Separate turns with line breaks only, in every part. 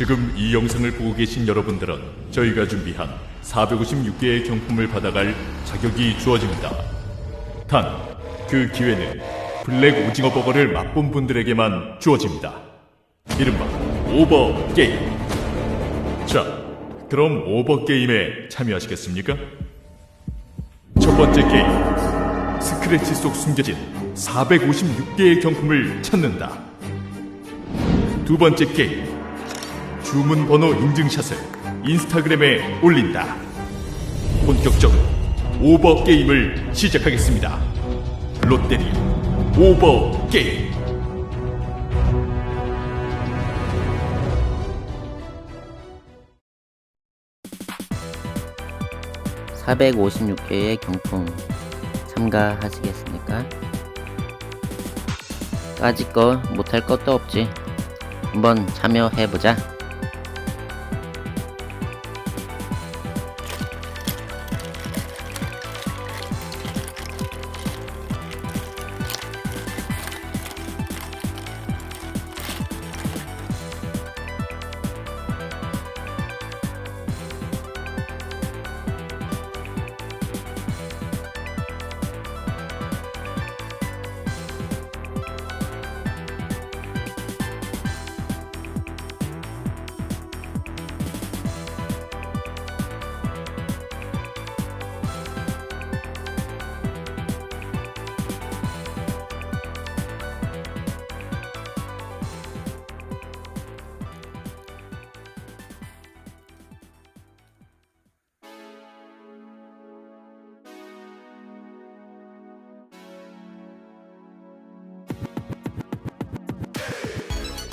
지금 이 영상을 보고 계신 여러분들은 저희가 준비한 456개의 경품을 받아갈 자격이 주어집니다. 단, 그 기회는 블랙 오징어 버거를 맛본 분들에게만 주어집니다. 이른바 오버 게임. 자, 그럼 오버 게임에 참여하시겠습니까? 첫 번째 게임. 스크래치 속 숨겨진 456개의 경품을 찾는다. 두 번째 게임. 주문 번호 인증샷을 인스타그램에 올린다. 본격적으로 오버 게임을 시작하겠습니다. 롯데리아 오버 게임.
456개의 경품 참가하시겠습니까? 까짓 거 못할 것도 없지. 한번 참여해보자.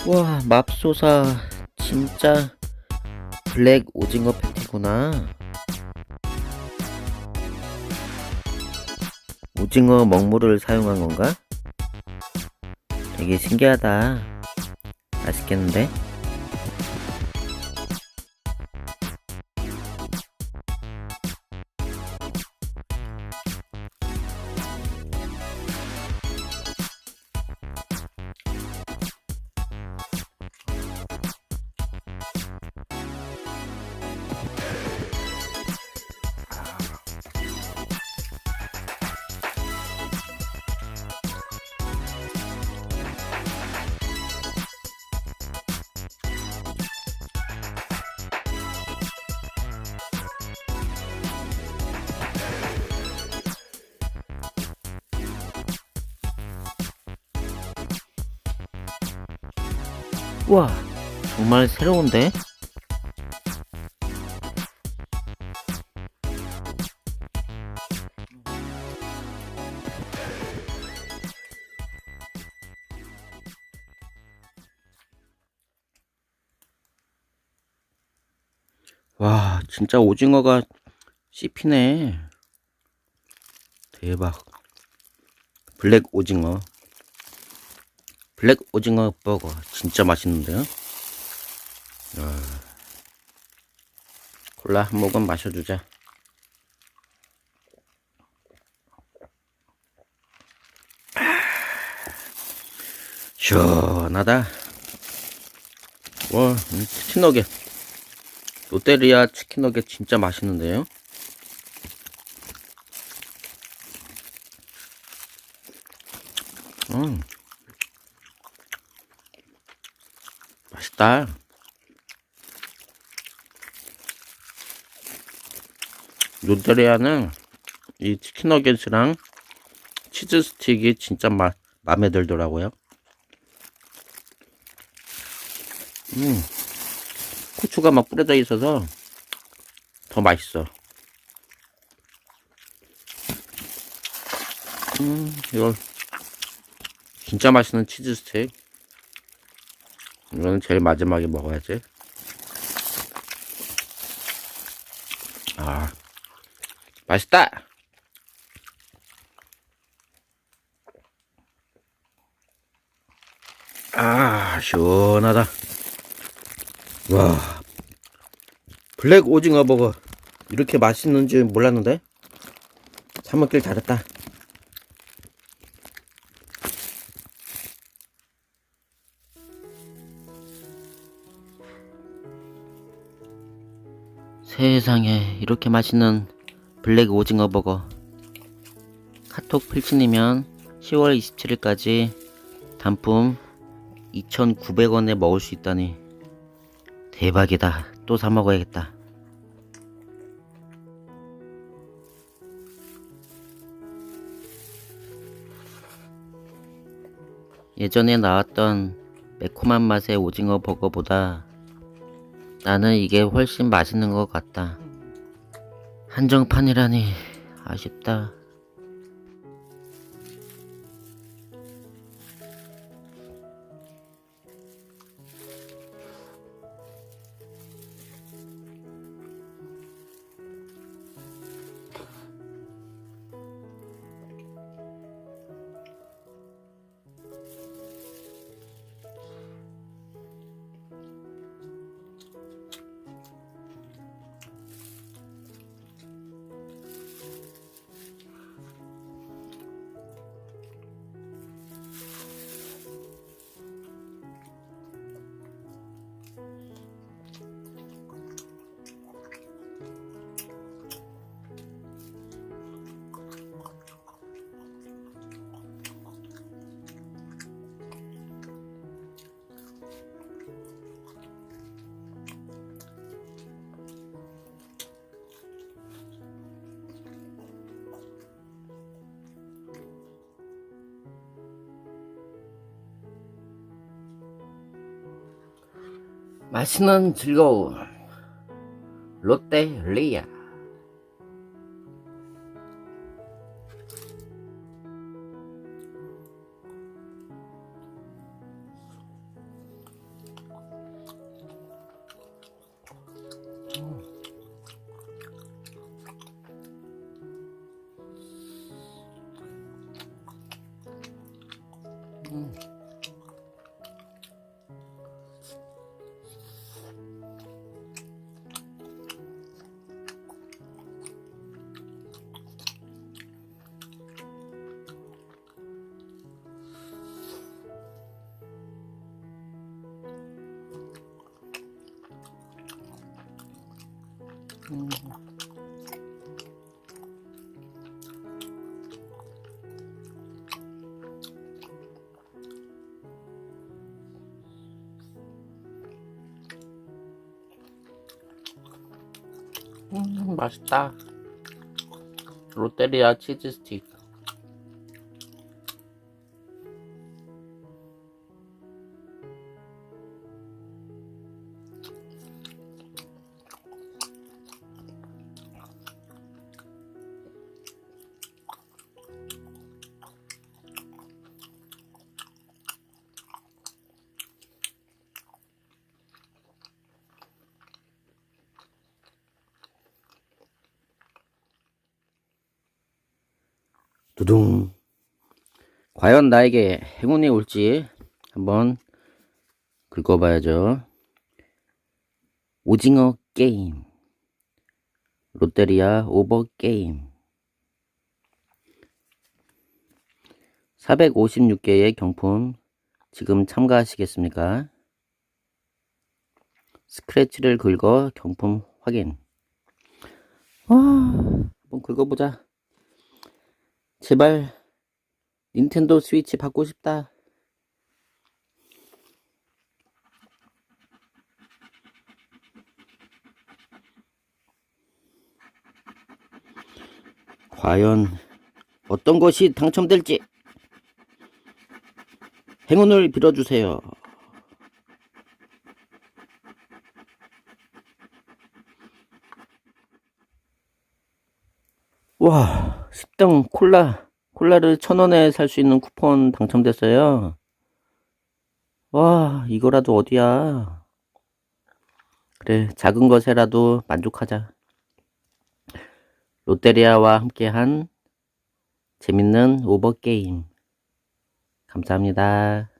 와, 맙소사. 진짜 블랙 오징어 패티구나. 오징어 먹물을 사용한 건가? 되게 신기하다. 맛있겠는데? 와, 정말 새로운데? 와, 진짜 오징어가 씹히네. 대박. 블랙 오징어. 블랙 오징어 버거 진짜 맛있는데요? 아, 콜라 한 모금 마셔주자. 시원하다. 와, 이 치킨 너겟. 롯데리아 치킨 너겟 진짜 맛있는데요? 음. 맛있다. 롯데리아는 이 치킨 너겟이랑 치즈 스틱이 진짜 마, 마음에 들더라고요. 음, 고추가 막 뿌려져 있어서 더 맛있어. 음, 이거 진짜 맛있는 치즈 스틱. 이거는 제일 마지막에 먹어야지. 아, 맛있다! 아, 시원하다. 와, 블랙 오징어 버거. 이렇게 맛있는지 몰랐는데? 사먹길 잘했다. 세상에 이렇게 맛있는 블랙 오징어 버거. 카톡 필친이면 10월 27일까지 단품 2,900원에 먹을 수 있다니 대박이다. 또 사 먹어야겠다. 예전에 나왔던 매콤한 맛의 오징어 버거보다 나는 이게 훨씬 맛있는 것 같다. 한정판이라니 아쉽다. 맛있는 즐거움. 롯데 리아. 음, 맛있다. 롯데리아 치즈 스틱. 두둥. 과연 나에게 행운이 올지 한번 긁어봐야죠. 오징어 게임. 롯데리아 오버 게임. 456개의 경품 지금 참가하시겠습니까? 스크래치를 긁어 경품 확인. 와, 한번 긁어보자. 제발 닌텐도 스위치 받고 싶다. 과연 어떤 것이 당첨될지 행운을 빌어주세요. 와, 10등 콜라, 콜라를 천 원에 살 수 있는 쿠폰 당첨됐어요. 와, 이거라도 어디야. 그래, 작은 것에라도 만족하자. 롯데리아와 함께한 재밌는 오버게임. 감사합니다.